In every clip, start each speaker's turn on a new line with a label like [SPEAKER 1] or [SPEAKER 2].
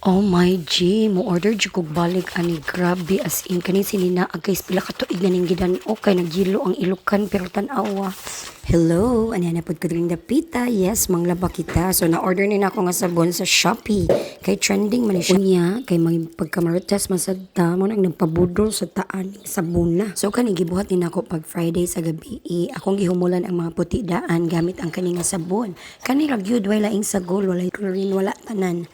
[SPEAKER 1] Oh my G, mo order jud kog balik ani grabe as in kani sinina guys pila ka tuig na ning gidan okay naggilo ang ilukan pero tan-awa. Hello, ani na pud ko dring dapita. Yes, manglaba kita. So na order ni na ako nga sabon sa Shopee. Kay trending man siya. Unya, kay may pagkamarites man sa damon ang nagpabudol sa taan ng sabon na. So kani gibuhat ni nako pag Friday sa gabi. I, akong gihumulan ang mga puti daan gamit ang kani nga sabon. Kani ra gyud way laing sagol, walay chlorine, wala tanan.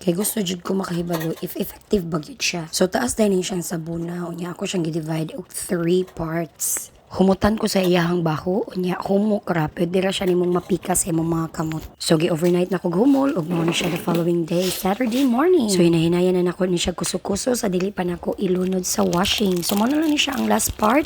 [SPEAKER 1] Kay gusto jud ko makahibalo if effective ba gyud siya. So taas dining siyang sabuna. Unya ako siyang gi-divide og three parts. Humutan ko sa iyahang baho, unya humok ra, pwede ra siya nimong mapika sa imong mga kamot. So gi-overnight na ko humol, ug mo na siya the following day, Saturday morning. So hinahinayan na nako ni siya kuso-kuso sa dili pa nako ilunod sa washing. So mo lang ni siya ang last part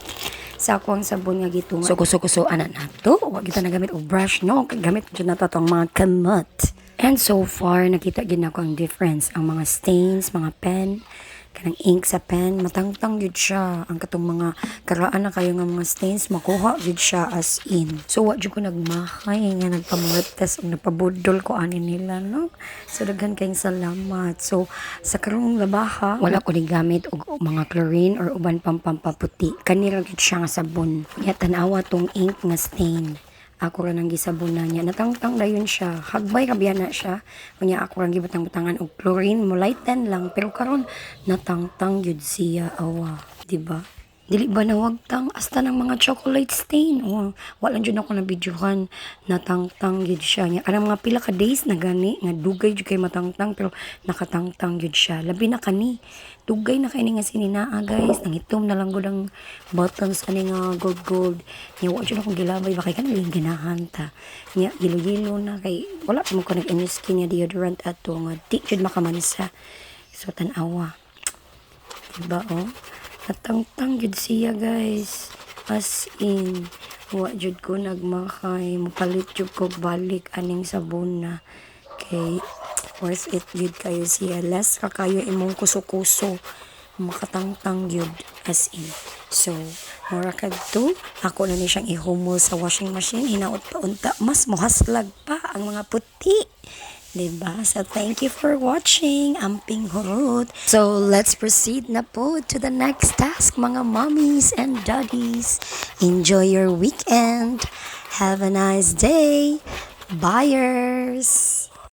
[SPEAKER 1] sa ako ang sabon nga gitungan. So kuso-kuso ana na to, wa kita na gamit og brush no, gamit jud na to tong mga kamot. And so far, nakita gid ako ang difference. Ang mga stains, mga pen, kanang ink sa pen, matangtang gid siya. Ang katong mga karaan na kayo nga mga stains, makuha gid siya as in. So, wa jud ko nagmahay nga nagpamarites o nagpabudol ko ani nila, no? So, daghan kayong salamat. So, sa karong labaha, wala ko gamit og mga chlorine or uban pang pampaputi. Kanira gid siya nga sabon. Kaya tanawa tong ink nga stain ako ra nang gisabunan niya. Natangtang dayon siya. Hagbay kabiya na siya. Kunya ako ra gibutang-butangan og chlorine mo lang. Pero karon natangtang gyud siya awa di ba dili ba nawagtang hasta ng mga chocolate stain? Oh, wala jud ako na videohan natangtang gyud siya nya ara mga pila ka days na gani nga dugay jud kay matangtang pero nakatangtang gyud siya. Labi na kani. Dugay na kay nga sininaa guys. Nangitom na lang gud ang buttons ani nga gold gold. Nya wa jud akong gilabay. Ba kay kanang ginahan ta. Nya gilo-gilo na. Kay wala mo ko nag-use kanya deodorant ato nga. Di jud makamansa so tan-awa. Diba oh natangtang jud siya guys. As in wa jud ko nagmakay. Mupalit jud ko balik aning sabon na. Kay worth it jud kayo siya. Less ka kayo imong kuso-kuso. Makatangtang yun as in. So, mura ka to, ako na ni siyang ihumol sa washing machine, hinaot pa unta, mas muhaslag pa ang mga puti. Diba? So, thank you for watching. Amping hurot. So, let's proceed na po to the next task, mga mommies and daddies. Enjoy your weekend. Have a nice day. Buyers!